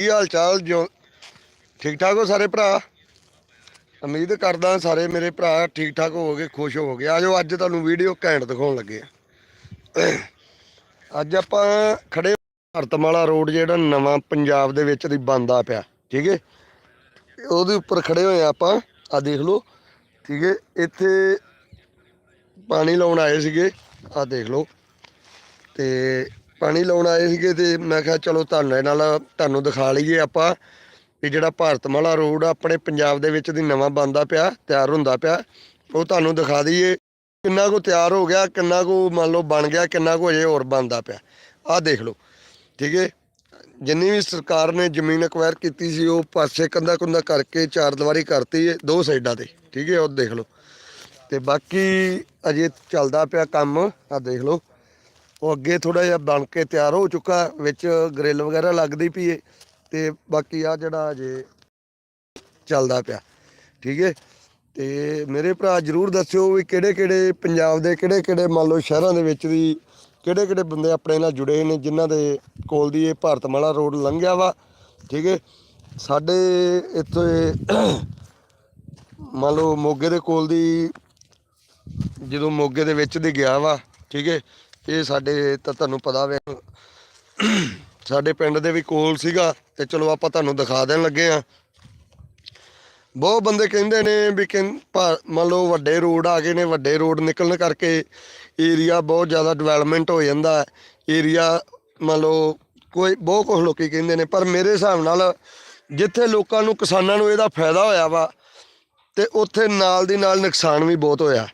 ਕੀ ਹਾਲ ਚਾਲ? ਜੋ ਠੀਕ ਠਾਕ ਹੋ ਸਾਰੇ ਭਰਾ? ਉਮੀਦ ਕਰਦਾ ਸਾਰੇ ਮੇਰੇ ਭਰਾ ਠੀਕ ਠਾਕ ਹੋਵੋਗੇ, ਖੁਸ਼ ਹੋਵੋਗੇ। ਆਜੋ ਅੱਜ ਤੁਹਾਨੂੰ ਵੀਡੀਓ ਘੈਂਟ ਦਿਖਾਉਣ ਲੱਗੇ ਆ। ਅੱਜ ਆਪਾਂ ਖੜੇ ਭਾਰਤਮਾਲਾ ਰੋਡ, ਜਿਹੜਾ ਨਵਾਂ ਪੰਜਾਬ ਦੇ ਵਿੱਚ ਦੀ ਬੰਦਾ ਪਿਆ, ਠੀਕ ਹੈ ਉਹਦੇ ਉੱਪਰ ਖੜੇ ਹੋਏ ਆ ਆਪਾਂ, ਆ ਦੇਖ ਲਓ, ਠੀਕ ਹੈ ਇੱਥੇ ਪਾਣੀ ਲਾਉਣ ਆਏ ਸੀਗੇ, ਆ ਦੇਖ ਲਓ। ਤੇ ਪਾਣੀ ਲਾਉਣ ਆਏ ਸੀਗੇ ਤੇ ਮੈਂ ਕਿਹਾ ਚਲੋ ਤੁਹਾਨੂੰ ਨਾਲ ਤੁਹਾਨੂੰ ਦਿਖਾ ਲਈਏ ਆਪਾਂ ਵੀ ਜਿਹੜਾ ਭਾਰਤਮਾਲਾ ਰੋਡ ਆ, ਆਪਣੇ ਪੰਜਾਬ ਦੇ ਵਿੱਚ ਦੀ ਨਵਾਂ ਬੰਦਾ ਪਿਆ, ਤਿਆਰ ਹੁੰਦਾ ਪਿਆ। ਉਹ ਤੁਹਾਨੂੰ ਦਿਖਾ ਦਈਏ, ਕਿੰਨਾ ਕੁ ਤਿਆਰ ਹੋ ਗਿਆ, ਕਿੰਨਾ ਕੁ ਮੰਨ ਲਓ ਬਣ ਗਿਆ, ਕਿੰਨਾ ਕੁ ਅਜੇ ਹੋਰ ਬਣਦਾ ਪਿਆ। ਆਹ ਦੇਖ ਲਓ, ਠੀਕ ਹੈ? ਜਿੰਨੀ ਵੀ ਸਰਕਾਰ ਨੇ ਜ਼ਮੀਨ ਅਕਵਾਇਰ ਕੀਤੀ ਸੀ, ਉਹ ਪਾਸੇ ਕੰਦਾ ਕੁੰਦਾ ਕਰਕੇ ਚਾਰ ਦੀਵਾਰੀ ਕਰਤੀ ਹੈ, ਦੋ ਸਾਈਡਾਂ ਤੇ, ਠੀਕ ਹੈ? ਉਹ ਦੇਖ ਲਓ। ਤੇ ਬਾਕੀ ਅਜੇ ਚੱਲਦਾ ਪਿਆ ਕੰਮ ਆ ਦੇਖ ਲਓ। ਉਹ ਅੱਗੇ ਥੋੜਾ ਜਿਹਾ ਬਣ ਕੇ ਤਿਆਰ ਹੋ ਚੁੱਕਾ, ਵਿੱਚ ਗ੍ਰਿਲ ਵਗੈਰਾ ਲੱਗਦੀ ਪਈ ਏ ਤੇ ਬਾਕੀ ਆ ਜਿਹੜਾ ਅਜੇ ਚੱਲਦਾ ਪਿਆ, ਠੀਕ ਹੈ ਤੇ ਮੇਰੇ ਭਰਾ ਜਰੂਰ ਦੱਸਿਓ ਵੀ ਕਿਹੜੇ ਕਿਹੜੇ ਪੰਜਾਬ ਦੇ ਕਿਹੜੇ ਕਿਹੜੇ ਮੰਨ ਲਓ ਸ਼ਹਿਰਾਂ ਦੇ ਵਿੱਚ ਵੀ ਕਿਹੜੇ ਕਿਹੜੇ ਬੰਦੇ ਆਪਣੇ ਨਾਲ ਜੁੜੇ ਨੇ, ਜਿਨ੍ਹਾਂ ਦੇ ਕੋਲ ਦੀ ਇਹ ਭਾਰਤਮਾਲਾ ਰੋਡ ਲੰਘਿਆ ਵਾ, ਠੀਕ ਹੈ ਸਾਡੇ ਇੱਥੇ ਮੰਨ ਲਓ ਮੋਗੇ ਦੇ ਕੋਲ ਦੀ, ਜਦੋਂ ਮੋਗੇ ਦੇ ਵਿੱਚ ਦੀ ਗਿਆ ਵਾ, ਠੀਕ ਹੈ ਇਹ ਸਾਡੇ ਤਾਂ ਤੁਹਾਨੂੰ ਪਤਾ ਵੇ, ਸਾਡੇ ਪਿੰਡ ਦੇ ਵੀ ਕੋਲ ਸੀਗਾ ਤੇ ਚਲੋ ਆਪਾਂ ਤੁਹਾਨੂੰ ਦਿਖਾ ਦੇਣ ਲੱਗੇ ਆ ਬਹੁਤ ਬੰਦੇ ਕਹਿੰਦੇ ਨੇ ਵੀ ਕਿ ਮੰਨ ਲਓ ਵੱਡੇ ਰੋਡ ਆ ਗਏ ਨੇ, ਵੱਡੇ ਰੋਡ ਨਿਕਲਣ ਕਰਕੇ ਏਰੀਆ ਬਹੁਤ ਜ਼ਿਆਦਾ ਡਿਵੈਲਪਮੈਂਟ ਹੋ ਜਾਂਦਾ ਏਰੀਆ ਮੰਨ ਲਓ ਕੋਈ, ਬਹੁਤ ਕੁਝ ਲੋਕੀ ਕਹਿੰਦੇ ਨੇ, ਪਰ ਮੇਰੇ ਹਿਸਾਬ ਨਾਲ ਜਿੱਥੇ ਲੋਕਾਂ ਨੂੰ ਕਿਸਾਨਾਂ ਨੂੰ ਇਹਦਾ ਫਾਇਦਾ ਹੋਇਆ ਵਾ, ਤੇ ਉੱਥੇ ਨਾਲ ਦੀ ਨਾਲ ਨੁਕਸਾਨ ਵੀ ਬਹੁਤ ਹੋਇਆ।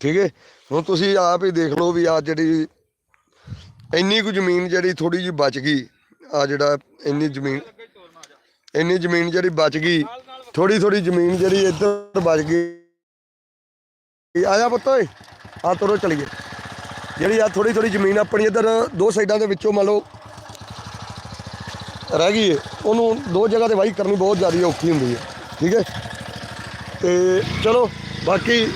ਠੀਕ ਹੈ? ਹੁਣ ਤੁਸੀਂ ਆਪ ਹੀ ਦੇਖ ਲਓ ਵੀ ਆ ਜਿਹੜੀ ਇੰਨੀ ਕੁ ਜ਼ਮੀਨ ਜਿਹੜੀ ਥੋੜੀ ਜਿਹੀ ਬਚ ਗਈ ਆ ਜਿਹੜਾ ਇੰਨੀ ਜ਼ਮੀਨ ਇੰਨੀ ਜ਼ਮੀਨ ਜਿਹੜੀ ਬਚ ਗਈ ਥੋੜੀ ਥੋੜੀ ਜ਼ਮੀਨ ਜਿਹੜੀ ਇੱਧਰ ਬਚ ਗਈ। ਆਇਆ ਪੁੱਤ ਓਏ, ਆ ਤੁਰੋ ਚਲੀਏ। ਜਿਹੜੀ ਆ ਥੋੜੀ ਥੋੜੀ ਜ਼ਮੀਨ ਆਪਣੀ ਇੱਧਰ ਦੋ ਸਾਈਡਾਂ ਦੇ ਵਿੱਚੋਂ ਮੰਨ ਲਓ ਰਹਿ ਗਈ ਹੈ ਉਹਨੂੰ ਦੋ ਜਗ੍ਹਾ ਤੇ ਵਾਹੀ ਕਰਨੀ ਬਹੁਤ ਜ਼ਿਆਦਾ ਔਖੀ ਹੁੰਦੀ ਹੈ ਠੀਕ ਹੈ ਤੇ ਚਲੋ, ਬਾਕੀ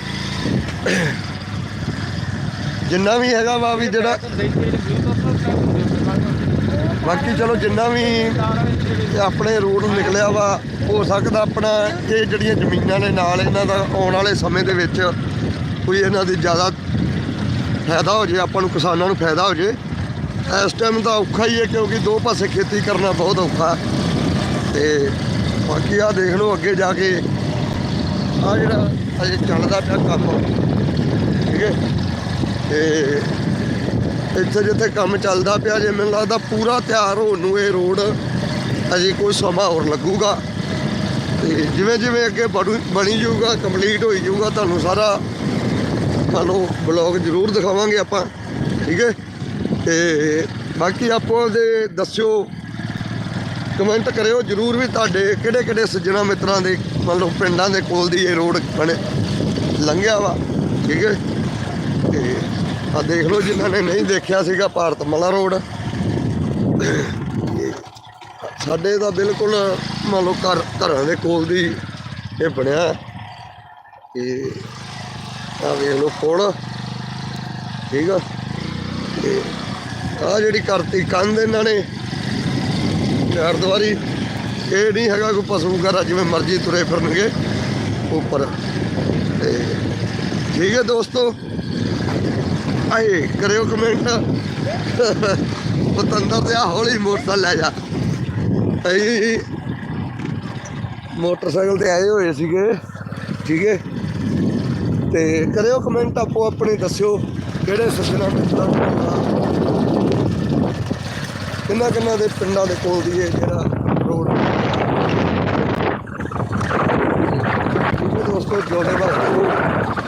ਜਿੰਨਾ ਵੀ ਹੈਗਾ ਵਾ ਵੀ ਜਿਹੜਾ ਬਾਕੀ ਚਲੋ ਜਿੰਨਾ ਵੀ ਆਪਣੇ ਰੋਡ ਨਿਕਲਿਆ ਵਾ, ਹੋ ਸਕਦਾ ਆਪਣਾ ਇਹ ਜਿਹੜੀਆਂ ਜ਼ਮੀਨਾਂ ਨੇ ਨਾਲ ਇਹਨਾਂ ਦਾ ਆਉਣ ਵਾਲੇ ਸਮੇਂ ਦੇ ਵਿੱਚ ਕੋਈ ਇਹਨਾਂ ਦੀ ਜ਼ਿਆਦਾ ਫਾਇਦਾ ਹੋ ਜੇ, ਆਪਾਂ ਨੂੰ ਕਿਸਾਨਾਂ ਨੂੰ ਫਾਇਦਾ ਹੋ ਜੇ। ਇਸ ਟਾਈਮ ਤਾਂ ਔਖਾ ਹੀ ਹੈ ਕਿਉਂਕਿ ਦੋ ਪਾਸੇ ਖੇਤੀ ਕਰਨਾ ਬਹੁਤ ਔਖਾ। ਤੇ ਬਾਕੀ ਆ ਦੇਖ ਲਓ ਅੱਗੇ ਜਾ ਕੇ ਆ ਜਿਹੜਾ ਅਜੇ ਚੱਲਦਾ ਪਿਆ ਕੰਮ, ਠੀਕ ਹੈ। ਤੇ ਇੱਥੇ ਜਿੱਥੇ ਕੰਮ ਚੱਲਦਾ ਪਿਆ, ਜੇ ਮੈਨੂੰ ਲੱਗਦਾ ਪੂਰਾ ਤਿਆਰ ਹੋਣ ਨੂੰ ਇਹ ਰੋਡ ਅਜੇ ਕੋਈ ਸਮਾਂ ਹੋਰ ਲੱਗੂਗਾ। ਤੇ ਜਿਵੇਂ ਜਿਵੇਂ ਅੱਗੇ ਬੜੂ- ਬਣੀ ਜਾਊਗਾ ਕੰਪਲੀਟ ਹੋਈ ਜਾਊਗਾ, ਤੁਹਾਨੂੰ ਸਾਰਾ ਤੁਹਾਨੂੰ ਬਲੌਗ ਜ਼ਰੂਰ ਦਿਖਾਵਾਂਗੇ ਆਪਾਂ, ਠੀਕ ਹੈ? ਤੇ ਬਾਕੀ ਆਪੋ ਦੇ ਦੱਸਿਓ ਕਮੈਂਟ ਕਰਿਓ ਜਰੂਰ ਵੀ ਤੁਹਾਡੇ ਕਿਹੜੇ ਕਿਹੜੇ ਸੱਜਣਾ ਮਿੱਤਰਾਂ ਦੇ, ਮਤਲਬ ਪਿੰਡਾਂ ਦੇ ਕੋਲ ਦੀ ਇਹ ਰੋਡ ਬਣੇ, ਲੰਘਿਆ ਵਾ, ਠੀਕ ਹੈ? ਤੇ ਆ ਦੇਖ ਲਓ ਜਿਨ੍ਹਾਂ ਨੇ ਨਹੀਂ ਦੇਖਿਆ ਸੀਗਾ ਭਾਰਤ ਮਲਾ ਰੋਡ। ਸਾਡੇ ਦਾ ਬਿਲਕੁਲ ਮੰਨ ਲਓ ਘਰ ਘਰਾਂ ਦੇ ਕੋਲ ਦੀ ਇਹ ਬਣਿਆ। ਤੇ ਆ ਵੇਖ ਲਓ ਪੁਲ ਠੀਕ ਆ। ਤੇ ਆ ਜਿਹੜੀ ਕਰਤੀ ਕੰਧ ਇਹਨਾਂ ਨੇ ਚਾਰ ਦੀਵਾਰੀ ਇਹ ਨਹੀਂ ਹੈਗਾ ਕੋਈ ਪਸ਼ੂ ਵਗੈਰਾ ਜਿਵੇਂ ਮਰਜ਼ੀ ਤੁਰੇ ਫਿਰਨਗੇ ਉੱਪਰ। ਤੇ ਠੀਕ ਹੈ ਦੋਸਤੋ ਆਏ ਕਰਿਓ ਕਮੈਂਟ ਪਤੰਦਰ ਤੇ ਆ ਹੌਲੀ ਮੋਟਰਸਾਈਕਲ ਲੈ ਜਾ। ਅਸੀਂ ਮੋਟਰਸਾਈਕਲ ਤੇ ਆਏ ਹੋਏ ਸੀਗੇ, ਠੀਕ ਹੈ ਤੇ ਕਰਿਓ ਕਮੈਂਟ ਆਪੋ ਆਪਣੇ, ਦੱਸਿਓ ਕਿਹੜੇ ਸੱਜਣਾ ਮਿੱਤਰਾਂ ਕਿੰਨਾ ਕਿੰਨਾ ਦੇ ਪਿੰਡਾਂ ਦੇ ਕੋਲ ਦੀ ਇਹ ਜਿਹੜਾ ਰੋਡ ਠੀਕ ਹੈ ਦੋਸਤੋ, ਜੋੜੇ ਵਾਸਤੇ